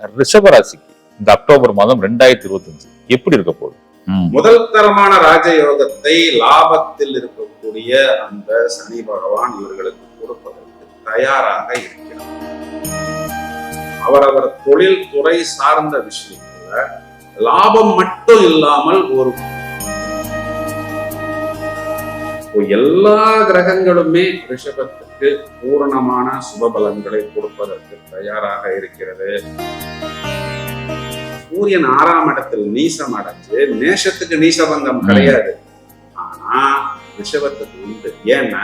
ரிஷபராசிக்கு இந்த அக்டோபர் மாதம் ரெண்டாயிரத்தி இருபத்தஞ்சு. எப்படி இருக்க போகுது. முதல் தரமான ராஜயோகத்தை லாபத்தில் இருக்கக்கூடிய அந்த சனி பகவான் இவர்களுக்கு கொடுப்பதற்கு தயாராக இருக்கிறார். அவரவர் தொழில் துறை சார்ந்த விஷயத்துல லாபம் மட்டும் இல்லாமல் ஒரு எல்லா கிரகங்களுமே ரிஷபத்துக்கு பூரணமான சுபபலன்களை கொடுப்பதற்கு தயாராக இருக்கிறது. சூரியன் ஆறாம் இடத்தில் நீசம் அடைஞ்சு நேசத்துக்கு நீசபங்கம் கிடையாது. ஆனா ரிஷபத்துக்கு உண்டு. ஏன்னா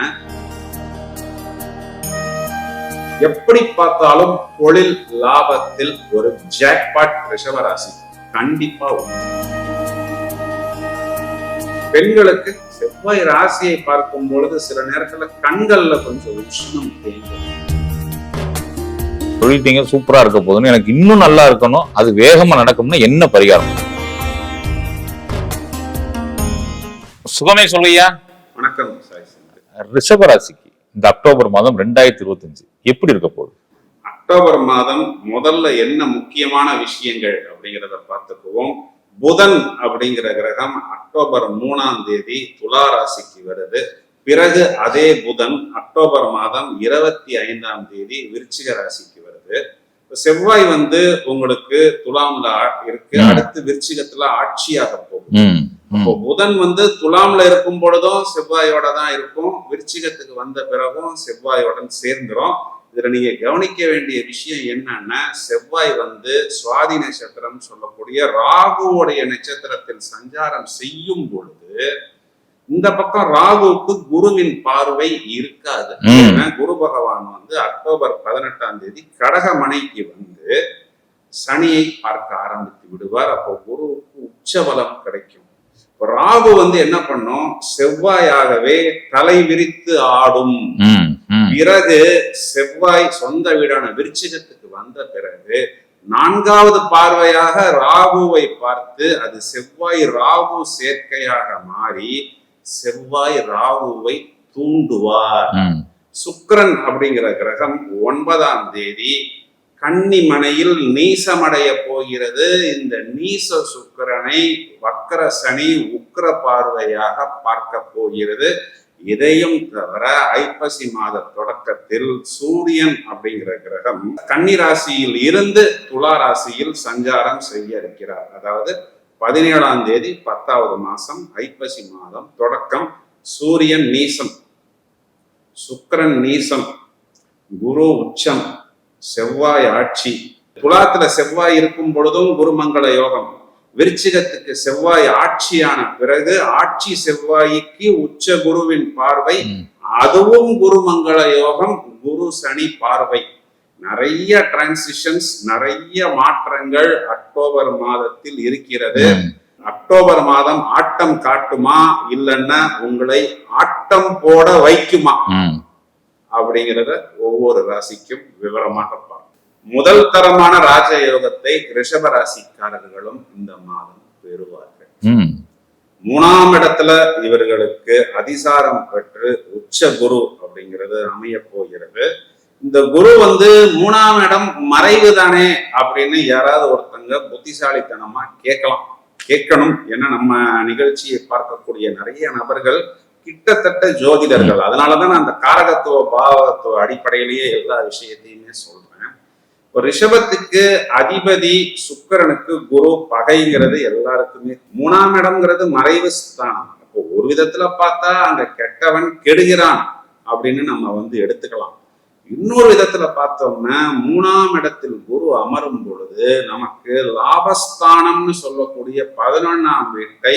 எப்படி பார்த்தாலும் தொழில் லாபத்தில் ஒரு ஜாக்பாட் ரிஷபராசி கண்டிப்பா பெண்களுக்கு செவ்வாய் ராசியை பார்க்கும் பொழுது சில நேரத்துல கண்கள்ல கொஞ்சம் உஷ்ணம் தேங்கும். தொழில் தீங்க சூப்பரா இருக்க போகுதுன்னு எனக்கு இன்னும் நல்லா இருக்கணும். அது வேகமா நடக்கும்னா என்ன பரிகாரம்? சுகமே சொல்லுயா வணக்கம். ரிஷபராசிக்கு இந்த அக்டோபர் மாதம் ரெண்டாயிரத்தி இருபத்தஞ்சு. எப்படி இருக்க போகுது? அக்டோபர் மாதம் முதல்ல என்ன முக்கியமான விஷயங்கள் அப்படிங்கிறத பார்த்துக்குவோம். புதன் அப்படிங்கிற கிரகம் அக்டோபர் மூணாம் தேதி துலா ராசிக்கு வருது. பிறகு அதே புதன் அக்டோபர் மாதம் இருபத்தி ஐந்தாம் தேதி விருச்சிக ராசிக்கு வருது. செவ்வாய் வந்து உங்களுக்கு துலாம்ல இருக்கு. அடுத்து விருச்சிகத்துல ஆட்சியாக போகும். இப்போ புதன் வந்து துலாம்ல இருக்கும் பொழுதும் செவ்வாயோட தான் இருக்கும். விருச்சிகத்துக்கு வந்த பிறகும் செவ்வாயோடன் சேர்ந்துரும். இதுல நீங்க கவனிக்க வேண்டிய விஷயம் என்னன்னா செவ்வாய் வந்து சுவாதி நட்சத்திரம் சொல்லக்கூடிய ராகுவோடைய நட்சத்திரத்தில் சஞ்சாரம் செய்யும் பொழுது இந்த பக்கம் ராகுவுக்கு குருவின் பார்வை இருக்காது. குரு பகவான் வந்து அக்டோபர் பதினெட்டாம் தேதி கடகமனைக்கு வந்து சனியை பார்க்க ஆரம்பித்து விடுவார். அப்போ குருவுக்கு உச்சபலம் கிடைக்கும். ராகு வந்து என்ன பண்ணும் செவ்வாயாகவே தலை விரித்து ஆடும். பிறகு செவ்வாய் சொந்த வீடான விருச்சிகத்துக்கு வந்த பிறகு நான்காவது பார்வையாக ராகுவை பார்த்து அது செவ்வாய் ராகு சேர்க்கையாக மாறி செவ்வாய் ராகுவை தூண்டுவார். சுக்கிரன் அப்படிங்கிற கிரகம் ஒன்பதாம் தேதி கன்னிமனையில் நீசமடைய போகிறது. இந்த நீச சுக்கிரனை வக்கர சனி உக்கிர பார்வையாக பார்க்க போகிறது. இதையும் தவிர ஐப்பசி மாத தொடக்கத்தில் சூரியன் அப்படிங்கிற கிரகம் கன்னி ராசியில் இருந்து துலா ராசியில் சஞ்சாரம் செய்ய இருக்கிறார். அதாவது பதினேழாம் தேதி பத்தாவது மாசம் ஐப்பசி மாதம் தொடக்கம். சூரியன் நீசம் சுக்கிரன் நீசம் குரு உச்சம் செவ்வாய் ஆட்சி துலாத்துல செவ்வாய் இருக்கும் பொழுதும் குருமங்கள யோகம் விருச்சிகத்துக்கு செவ்வாய் ஆட்சியான பிறகு ஆட்சி செவ்வாய்க்கு உச்ச குருவின் பார்வை. அதுவும் குருமங்கள யோகம் குரு சனி பார்வை நிறைய டிரான்சிஷன்ஸ் நிறைய மாற்றங்கள் அக்டோபர் மாதத்தில் இருக்கிறது. அக்டோபர் மாதம் ஆட்டம் காட்டுமா இல்லைன்னா உங்களை ஆட்டம் போட வைக்குமா. அப்படிங்கிறத ஒவ்வொரு ராசிக்கும் விவரமாக பார்ப்போம். முதல் தரமான ராஜயோகத்தை ரிஷப ராசிக்காரர்களும் இந்த மாதம் பெறுவார்கள். மூணாம் இடத்துல இவர்களுக்கு அதிசாரம் பெற்று உச்ச குரு அப்படிங்கிறது அமைய போகிறது. இந்த குரு வந்து மூணாம் இடம் மறைவு தானே அப்படின்னு யாராவது ஒருத்தங்க புத்திசாலித்தனமா கேட்கலாம். கேட்கணும். ஏன்னா நம்ம நிகழ்ச்சியை பார்க்கக்கூடிய நிறைய நபர்கள் கிட்டத்தட்ட ஜோதிடர்கள். அதனாலதான் நான் அந்த காரகத்துவ பாவத்துவ அடிப்படையிலேயே எல்லா விஷயத்தையுமே சொல்றேன். ஒரு ரிஷபத்துக்கு அதிபதி சுக்கிரனுக்கு குரு பகைங்கிறது எல்லாருக்குமே மூணாம் இடம்ங்கிறது மறைவு ஸ்தானம் அப்போ ஒரு விதத்துல பார்த்தா அங்க கெட்டவன் கெடுகிறான் அப்படின்னு நம்ம வந்து எடுத்துக்கலாம். இன்னொரு விதத்துல பார்த்தோம்னா மூணாம் இடத்தில் குரு அமரும் பொழுது நமக்கு லாபஸ்தானம்னு சொல்லக்கூடிய பதினொன்னாம் வீட்டை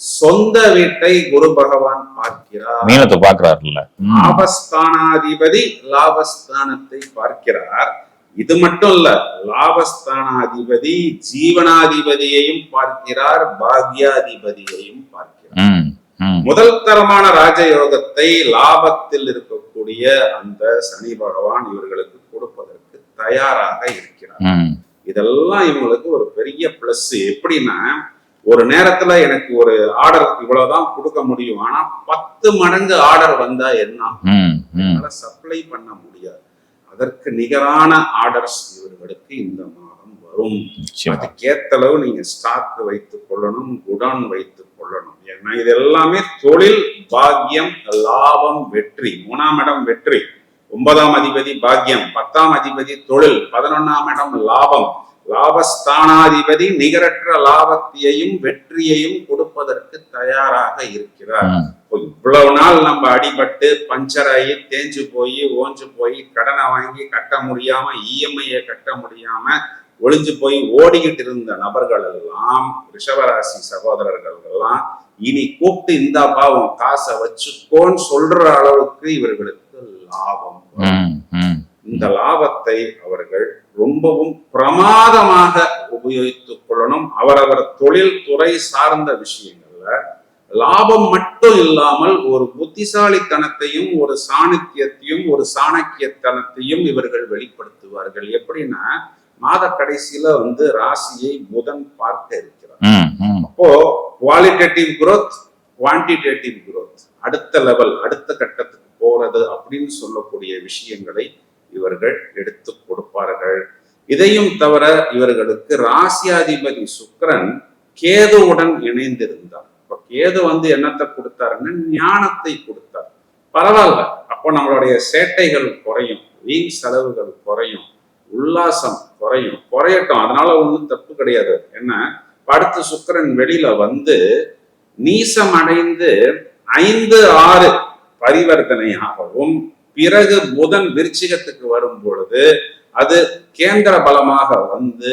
சொந்த வீட்டை குரு பகவான் பார்க்கிறார் மீனத்தை பாக்குறாருல்ல ம். லாபஸ்தானாதிபதி லாபஸ்தானத்தை பார்க்கிறார் இது மட்டும் இல்ல லாபஸ்தானாதிபதி ஜீவனாதிபதியையும் பார்க்கிறார் பாக்யாதிபதியையும் பார்க்கிறார். முதல் தரமான ராஜயோகத்தை லாபத்தில் இருக்கக்கூடிய அந்த சனி பகவான் இவர்களுக்கு கொடுப்பதற்கு தயாராக இருக்கிறார். இதெல்லாம் இவங்களுக்கு ஒரு பெரிய பிளஸ் எப்படின்னா ஒரு நேரத்துல எனக்கு ஒரு ஆர்டர் இவ்வளவுதான் கொடுக்க முடியும். ஆனா பத்து மடங்கு ஆர்டர் வந்தா என்ன. சப்ளை பண்ண முடியாது. அதற்கு நிகரான ஆர்டர்ஸ் இவர்களுக்கு இந்த மாதம் வரும். அதுக்கேத்த அளவு நீங்க ஸ்டாக் வைத்துக் கொள்ளணும் குடான் வைத்துக் கொள்ளணும். ஏன்னா இது எல்லாமே தொழில் பாக்கியம் லாபம் வெற்றி. மூணாம் இடம் வெற்றி. ஒன்பதாம் அதிபதி பாக்கியம் பத்தாம் அதிபதி தொழில் பதினொன்னாம் இடம் லாபம். லாபஸ்தானாதிபதி நிகரற்ற லாபத்தையும் வெற்றியையும் கொடுப்பதற்கு தயாராக இருக்கிறார். இவ்வளவு நாள் நம்ம அடிபட்டு பஞ்சர் ஆகி தேஞ்சு போய் ஓஞ்சு போய் கடனை வாங்கி கட்ட முடியாம இஎம்ஐயை கட்ட முடியாம ஒளிஞ்சு போய் ஓடிக்கிட்டு இருந்த நபர்கள் எல்லாம் ரிஷபராசி சகோதரர்கள் எல்லாம் இனி கூப்பிட்டு இந்த பாவம் காசை வச்சுக்கோன்னு சொல்ற அளவுக்கு இவர்களுக்கு லாபம். இந்த லாபத்தை அவர்கள் ரொம்பவும் பிரமாதமாக உபயோகித்துக் கொள்ளணும். அவரவர் தொழில் துறை சார்ந்த விஷயங்கள்ல லாபம் மட்டும் இல்லாமல் ஒரு புத்திசாலித்தனத்தையும் ஒரு சாணக்கியத்தையும் ஒரு சாணக்கியத்தனத்தையும் இவர்கள் வெளிப்படுத்துவார்கள். எப்படின்னா மாத கடைசியில வந்து ராசியை புதன் பார்க்க இருக்கிறார். அப்போ குவாலிட்டேட்டிவ் growth குவான்டிடேட்டிவ் growth. அடுத்த லெவல் அடுத்த கட்டத்துக்கு போறது அப்படின்னு சொல்லக்கூடிய விஷயங்களை இவர்கள் எடுத்து கொடுப்பார்கள். இதையும் தவிர இவர்களுக்கு ராசியாதிபதி சுக்கரன் கேதுவுடன் இணைந்திருந்தார் இப்ப கேது வந்து என்னத்தை கொடுத்தாருன்னு ஞானத்தை கொடுத்தார். பரவாயில்ல. அப்போ நம்மளுடைய சேட்டைகள் குறையும் வீண் செலவுகள் குறையும் உல்லாசம் குறையும் குறையட்டும். அதனால ஒன்றும் தப்பு கிடையாது. என்ன? அடுத்து சுக்கிரன் வெளியில வந்து நீசம் அடைந்து ஐந்து ஆறு பரிவர்த்தனையாகவும் பிறகு புதன் விருச்சிகத்துக்கு வரும் பொழுது அது கேந்திர பலமாக வந்து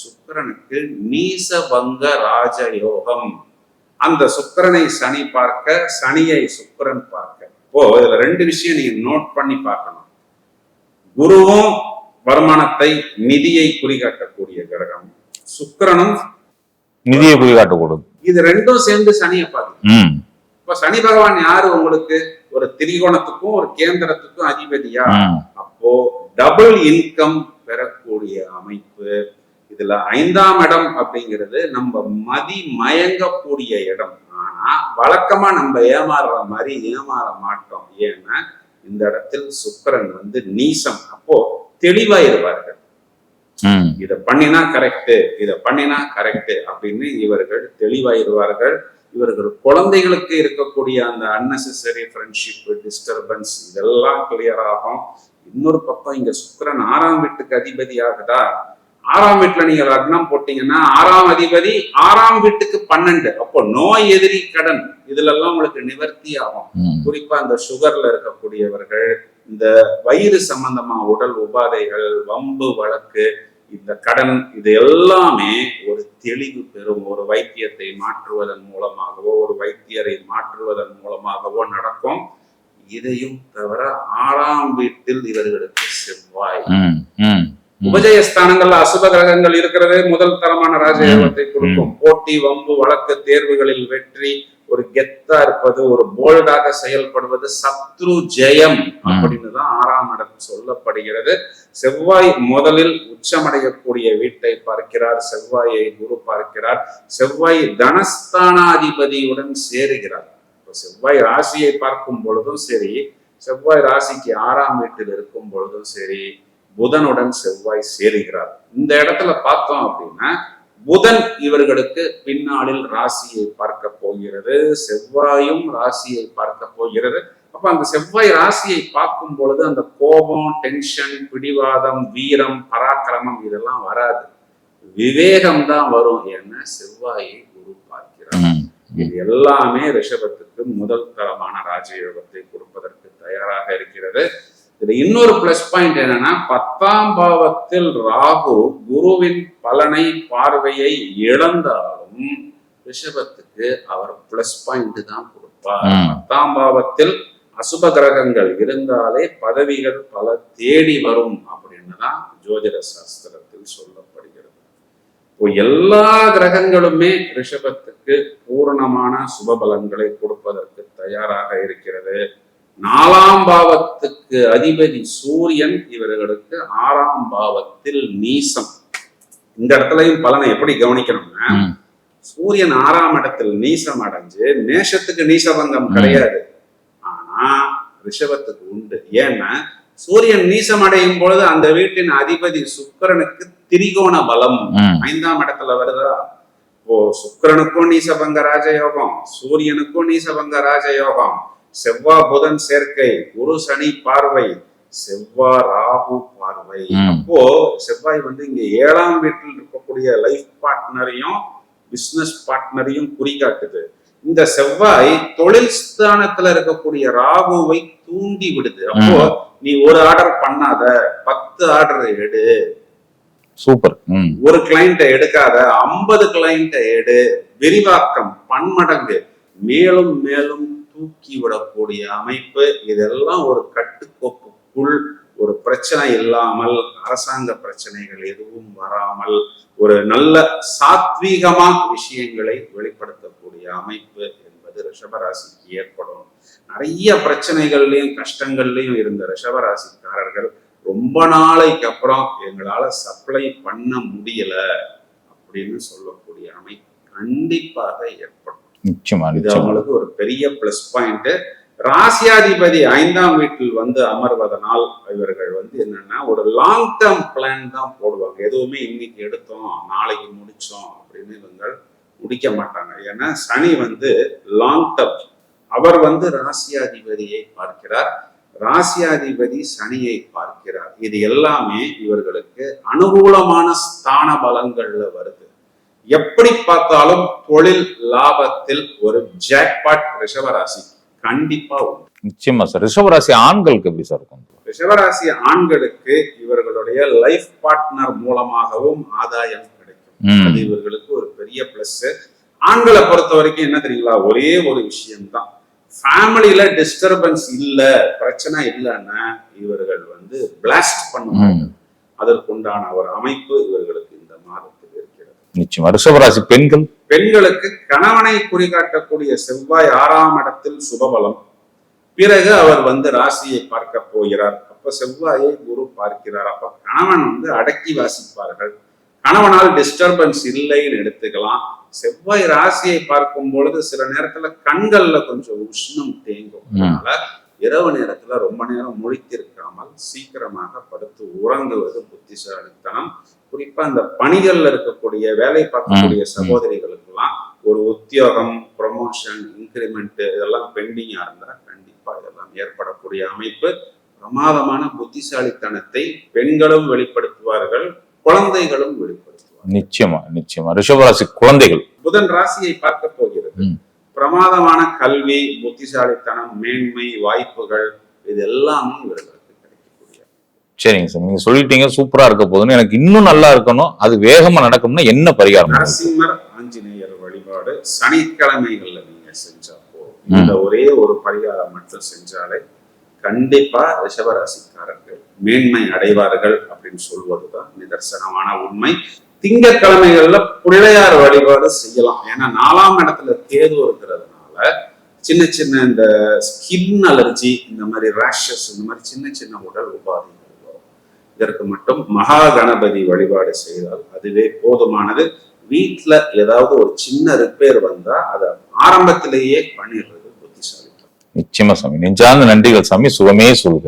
சுக்கிரனுக்கு நீசபங்க ராஜயோகம். அந்த சுக்கிரனை சனி பார்க்க சனியை சுக்கிரன் பார்க்க. இப்போ இதுல ரெண்டு விஷயம் நீங்க நோட் பண்ணி பார்க்கணும். குருவும் வருமானத்தை நிதியை குறிகாட்டக்கூடிய கிரகம். சுக்கிரனும் நிதியை குறி காட்டக்கூடாது இது ரெண்டும் சேர்ந்து சனியை பார்க்குது. ம், இப்ப சனி பகவான் யாரு உங்களுக்கு? ஒரு திரிகோணத்துக்கும் ஒரு கேந்திரத்துக்கும் அதிபதியா. அப்போ டபுள் இன்கம் பெறக்கூடிய அமைப்பு இதுல ஐந்தாம் இடம் அப்படிங்கிறது நம்ம மதி மயங்கக்கூடிய இடம். ஆனா வழக்கமா நம்ம ஏமாறுற மாதிரி ஏமாற மாட்டோம். ஏன்னா இந்த இடத்தில் சுக்கிரன் வந்து நீசம். அப்போ தெளிவாயிருவார்கள். இதை பண்ணினா கரெக்ட் இதை பண்ணினா கரெக்ட் அப்படின்னு இவர்கள் தெளிவாயிருவார்கள். இவர்கள் குழந்தைகளுக்கு இருக்கக்கூடிய அந்த அன்னெசரி ஃப்ரெண்ட்ஷிப் டிஸ்டர்பன்ஸ் இதெல்லாம் கிளியர் ஆகும். இன்னொரு பக்கம் இங்க சுக்கிரன் ஆறாம் வீட்டுக்கு அதிபதி ஆகுதா? ஆறாம் வீட்டுல நீங்க லக்னம் போட்டீங்கன்னா ஆறாம் அதிபதி ஆறாம் வீட்டுக்கு பன்னெண்டு. அப்போ நோய் எதிரி கடன் இதுல எல்லாம் உங்களுக்கு நிவர்த்தி ஆகும். குறிப்பா இந்த சுகர்ல இருக்கக்கூடியவர்கள் இந்த வயிறு சம்பந்தமா உடல் உபாதைகள் வம்பு வழக்கு இந்த கடன் இது எல்லாமே ஒரு தெளிவு பெறும் ஒரு வைத்தியத்தை மாற்றுவதன் மூலமாகவோ ஒரு வைத்தியரை மாற்றுவதன் மூலமாகவோ நடக்கும். இதையும் தவிர ஆறாம் வீட்டில் இவர்களுக்கு செவ்வாய். உபஜயஸ்தானங்கள்ல அசுப கிரகங்கள் இருக்கிறதே. முதல் தரமான ராஜயோகத்தை கொடுக்கும். போட்டி வம்பு வழக்கு தேர்வுகளில் வெற்றி ஒரு கெத்தா இருப்பது ஒரு போல்டாக செயல்படுவது சத்ரு ஜெயம் அப்படின்னு தான் ஆறாம் இடம் சொல்லப்படுகிறது. செவ்வாய் முதலில் உச்சமடையக்கூடிய வீட்டை பார்க்கிறார் செவ்வாயை குரு பார்க்கிறார். செவ்வாய் தனஸ்தானாதிபதியுடன் சேருகிறார். செவ்வாய் ராசியை பார்க்கும் பொழுதும் சரி செவ்வாய் ராசிக்கு ஆறாம் வீட்டில் இருக்கும் பொழுதும் சரி புதனுடன் செவ்வாய் சேருகிறார். இந்த இடத்துல பார்த்தோம் அப்படின்னா புதன் இவர்களுக்கு பின்னாளில் ராசியை பார்க்க போகிறது. செவ்வாயும் ராசியை பார்க்க போகிறது. அப்ப அந்த செவ்வாய் ராசியை பார்க்கும் பொழுது அந்த கோபம் டென்ஷன் பிடிவாதம் வீரம் பராக்கிரமம் இதெல்லாம் வராது. விவேகம் தான் வரும் ஏன்னா செவ்வாயை குரு பார்க்கிறார். இது எல்லாமே ரிஷபத்துக்கு முதல் தரமான ராஜயோகத்தை கொடுப்பதற்கு தயாராக இருக்கிறது. இன்னொரு பிளஸ் பாயிண்ட் என்னன்னா பத்தாம் பாவத்தில் ராகு குருவின் பலனை பார்வையை இழந்தாலும் ரிஷபத்துக்கு அவர் பிளஸ் பாயிண்ட் தான் கொடுப்பார். பத்தாம் பாவத்தில் அசுப கிரகங்கள் இருந்தாலே பதவிகள் பல தேடி வரும் அப்படின்னு தான் ஜோதிட சாஸ்திரத்தில் சொல்லப்படுகிறது. இப்போ எல்லா கிரகங்களுமே ரிஷபத்துக்கு பூரணமான சுபபலன்களை கொடுப்பதற்கு தயாராக இருக்கிறது. நாலாம் பாவத்துக்கு அதிபதி சூரியன் இவர்களுக்கு ஆறாம் பாவத்தில் நீசம் இந்த இடத்துலயும் பலனை எப்படி கவனிக்கணும்னா. சூரியன் ஆறாம் இடத்தில் நீசம் அடைஞ்சு மேஷத்துக்கு நீசபங்கம். கிடையாது ஆனா ரிஷபத்துக்கு உண்டு ஏன்னா சூரியன் நீசம் அடையும் பொழுது அந்த வீட்டின் அதிபதி சுக்கிரனுக்கு திரிகோண பலம். ஐந்தாம் இடத்துல வருதா இப்போ சுக்கிரனுக்கும் நீசபங்க ராஜயோகம் சூரியனுக்கும் நீசபங்க ராஜயோகம் செவ்வாய் புதன் சேர்க்கை குரு சனி பார்வை செவ்வாய் ராகு பார்வை. அப்போ செவ்வாய் வந்து இங்க ஏழாம் வீட்டில் இருக்கக்கூடிய லைஃப் பார்ட்னரையும் பிசினஸ் பார்ட்னரையும் குறிகாட்டுது. இந்த செவ்வாய் தொழில் ஸ்தானத்துல இருக்கக்கூடிய ராகுவை தூண்டி விடுது. அப்போ நீ ஒரு ஆர்டர் பண்ணாத பத்து ஆர்டர் எடு. சூப்பர். ஒரு கிளைண்ட்டை எடுக்காத ஐம்பது கிளைண்ட்டை எடு. விரிவாக்கம் பன்மடங்கு. மேலும் மேலும் தூக்கி விடக்கூடிய அமைப்பு இதெல்லாம் ஒரு கட்டுக்கோப்புக்குள் ஒரு பிரச்சனை இல்லாமல் அரசாங்க பிரச்சனைகள் எதுவும் வராமல் ஒரு நல்ல சாத்வீகமா விஷயங்களை வெளிப்படுத்தக்கூடிய அமைப்பு என்பது ரிஷபராசிக்கு ஏற்படும். நிறைய பிரச்சனைகள்லையும் கஷ்டங்கள்லையும் இருந்த ரிஷபராசிக்காரர்கள் ரொம்ப நாளைக்கு அப்புறம் எங்களால சப்ளை பண்ண முடியல அப்படின்னு சொல்லக்கூடிய அமைப்பு கண்டிப்பாக ஏற்படும். நிச்சயமா அவங்களுக்கு ஒரு பெரிய பிளஸ் பாயிண்ட் ராசியாதிபதி ஐந்தாம் வீட்டில் வந்து அமர்வதனால் இவர்கள் வந்து என்னன்னா ஒரு லாங் டேர்ம் பிளான் தான் போடுவாங்க. எதுவுமே இன்னைக்கு எடுத்தோம் நாளைக்கு முடிச்சோம் அப்படின்னு இவங்க முடிக்க மாட்டாங்க. ஏன்னா சனி வந்து லாங் டேர்ம் அவர் வந்து ராசியாதிபதியை பார்க்கிறார். ராசியாதிபதி சனியை பார்க்கிறார். இது எல்லாமே இவர்களுக்கு அனுகூலமான ஸ்தான பலங்கள்ல வருது. எப்படி பார்த்தாலும் தொழில் லாபத்தில் ஒரு ஜாக்பாட் ரிஷபராசி கண்டிப்பா உண்டு. நிச்சயமா சார். ரிஷபராசி ஆண்களுக்கு எப்படி சார் இருக்கும்? ரிஷபராசி ஆண்களுக்கு இவர்களுடைய லைஃப் பார்ட்னர் மூலமாகவும் ஆதாயம் கிடைக்கும். அது இவர்களுக்கு ஒரு பெரிய பிளஸ் ஆண்களை பொறுத்த வரைக்கும் என்ன தெரியுங்களா? ஒரே ஒரு விஷயம்தான். ஃபேமிலியில டிஸ்டர்பன்ஸ் இல்ல பிரச்சனை இல்லைன்னா இவர்கள் வந்து பிளாஸ்ட் பண்ணுவாங்க. அதற்குண்டான ஒரு அமைப்பு இவர்களுக்கு இந்த மாதத்தில் இருக்கிறது நிச்சயமா. ரிஷபராசி பெண்கள்? பெண்களுக்கு கணவனை குறிகாட்டக்கூடிய செவ்வாய் ஆறாம் இடத்தில் சுபபலம். பிறகு அவர் வந்து ராசியை பார்க்க போகிறார். அப்ப செவ்வாயை குரு பார்க்கிறார். அப்ப கணவன் வந்து அடக்கி வாசிப்பார்கள். கணவனால் டிஸ்டர்பன்ஸ் இல்லைன்னு எடுத்துக்கலாம். செவ்வாய் ராசியை பார்க்கும் பொழுது சில நேரத்துல கண்கள்ல கொஞ்சம் உஷ்ணம் தேங்கும். அதனால இரவு நேரத்துல ரொம்ப நேரம் முழித்திருக்காமல் சீக்கிரமாக படுத்து உறங்குவது புத்திசாலித்தனம். குறிப்பா இந்த பணிகள்ல இருக்கக்கூடிய வேலை பார்க்கக்கூடிய. சகோதரிகளுக்கெல்லாம் ஒரு உத்தியோகம் ப்ரொமோஷன் இன்கிரிமெண்ட் இதெல்லாம் பெண்டிங்கா இருந்தா கண்டிப்பா இதெல்லாம் ஏற்படக்கூடிய அமைப்பு. பிரமாதமான புத்திசாலித்தனத்தை பெண்களும் வெளிப்படுத்துவார்கள் குழந்தைகளும் வெளிப்படுத்துவார்கள். நிச்சயமா நிச்சயமா. ரிஷபராசி குழந்தைகள். புதன் ராசியை பார்க்க போகிறது. பிரமாதமான கல்வி புத்திசாலித்தனம் மேன்மை வாய்ப்புகள் இது எல்லாமே இவர்களுக்கு கிடைக்கக்கூடிய சரிங்க சார். நீங்க சொல்லிட்டீங்க சூப்பரா இருக்க போதுன்னு எனக்கு இன்னும் நல்லா இருக்கணும். அது வேகமா நடக்கணும்னா என்ன பரிகாரம்? நரசிம்மர் ஆஞ்சநேயர் வழிபாடு சனிக்கிழமைகள்ல நீங்க செஞ்சா போதும். இந்த ஒரே ஒரு பரிகாரம் மட்டும் செஞ்சாலே கண்டிப்பா ரிஷபராசிக்காரர்கள் மேன்மை அடைவார்கள் அப்படின்னு சொல்வதுதான் நிதர்சனமான உண்மை. திங்கட்கிழமைகள்ல பிள்ளையார் வழிபாடு செய்யலாம். ஏன்னா நாலாம் இடத்துல கேது இருக்கிறதுனால சின்ன சின்ன இந்த ஸ்கின் அலர்ஜி இந்த மாதிரி ரேஷஸ் இந்த மாதிரி சின்ன சின்ன உடல் வரும் இதற்கு மட்டும் மகா கணபதி வழிபாடு செய்தால் அதுவே போதுமானது. வீட்ல ஏதாவது ஒரு சின்ன ரிப்பேர் வந்தா அதை ஆரம்பத்திலேயே பண்ணிடுறது புத்திசாலித்தனம். நிச்சயமா சாமி. நெஞ்சார்ந்த நன்றிகள் சாமி. சுகமே சொல்க.